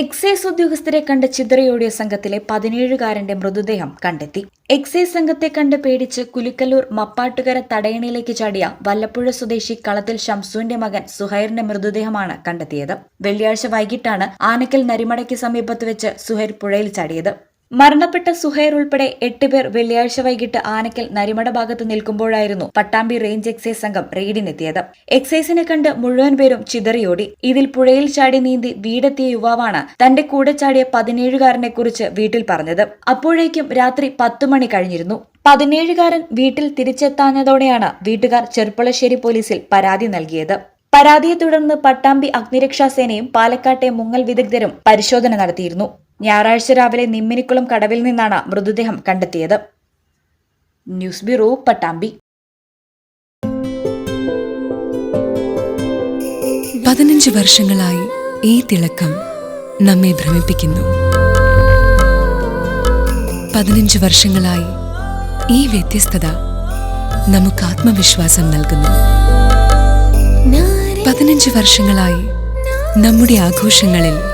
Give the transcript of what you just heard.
Excise ഉദ്യോഗസ്ഥരെ കണ്ട് ചിതറിയോടിയ സംഘത്തിലെ പതിനേഴുകാരന്റെ മൃതദേഹം കണ്ടെത്തി. എക്സൈസ് സംഘത്തെ കണ്ട് പേടിച്ച് കുലുക്കല്ലൂർ മപ്പാട്ടുകര തടയണയിലേക്ക് ചാടിയ വല്ലപ്പുഴ സ്വദേശി കളത്തിൽ ഷംസുവിന്റെ മകൻ സുഹൈറിന്റെ മൃതദേഹമാണ് കണ്ടെത്തിയത്. വെള്ളിയാഴ്ച വൈകിട്ടാണ് ആനക്കൽ നരിമടയ്ക്ക് സമീപത്ത് വെച്ച് സുഹൈർ പുഴയിൽ ചാടിയത്. മരണപ്പെട്ട സുഹൈർ ഉൾപ്പെടെ എട്ട് പേർ വെള്ളിയാഴ്ച വൈകിട്ട് ആനക്കൽ നരിമട ഭാഗത്ത് നിൽക്കുമ്പോഴായിരുന്നു പട്ടാമ്പി റേഞ്ച് എക്സൈസ് സംഘം റെയ്ഡിനെത്തിയത്. എക്സൈസിനെ കണ്ട് മുഴുവൻ പേരും ചിതറിയോടി. ഇതിൽ പുഴയിൽ ചാടി നീന്തി വീടെത്തിയ യുവാവാണ് തന്റെ കൂടെ ചാടിയ പതിനേഴുകാരനെ കുറിച്ച് വീട്ടിൽ പറഞ്ഞത്. അപ്പോഴേക്കും രാത്രി പത്തു മണി കഴിഞ്ഞിരുന്നു. പതിനേഴുകാരൻ വീട്ടിൽ തിരിച്ചെത്താഞ്ഞതോടെയാണ് വീട്ടുകാർ ചെർപ്പളശ്ശേരി പോലീസിൽ പരാതി നൽകിയത്. പരാതിയെ തുടർന്ന് പട്ടാമ്പി അഗ്നിരക്ഷാസേനയും പാലക്കാട്ടെ മുങ്ങൽ വിദഗ്ധരും പരിശോധന നടത്തിയിരുന്നു. ഞായറാഴ്ച രാവിലെ നിമ്മിനിക്കുളം കടവിൽ നിന്നാണ് മൃതദേഹം കണ്ടെത്തിയത്. News bureau Pattambi. പതിനഞ്ച് വർഷങ്ങളായി ഈ തിളക്കം നമ്മെ ഭ്രമിപ്പിക്കുന്നു. പതിനഞ്ച് വർഷങ്ങളായി ഈ വ്യത്യസ്തത നമുക്ക് ആത്മവിശ്വാസം നൽകുന്നു. പതിനഞ്ച് വർഷങ്ങളായി നമ്മുടെ ആഘോഷങ്ങളിൽ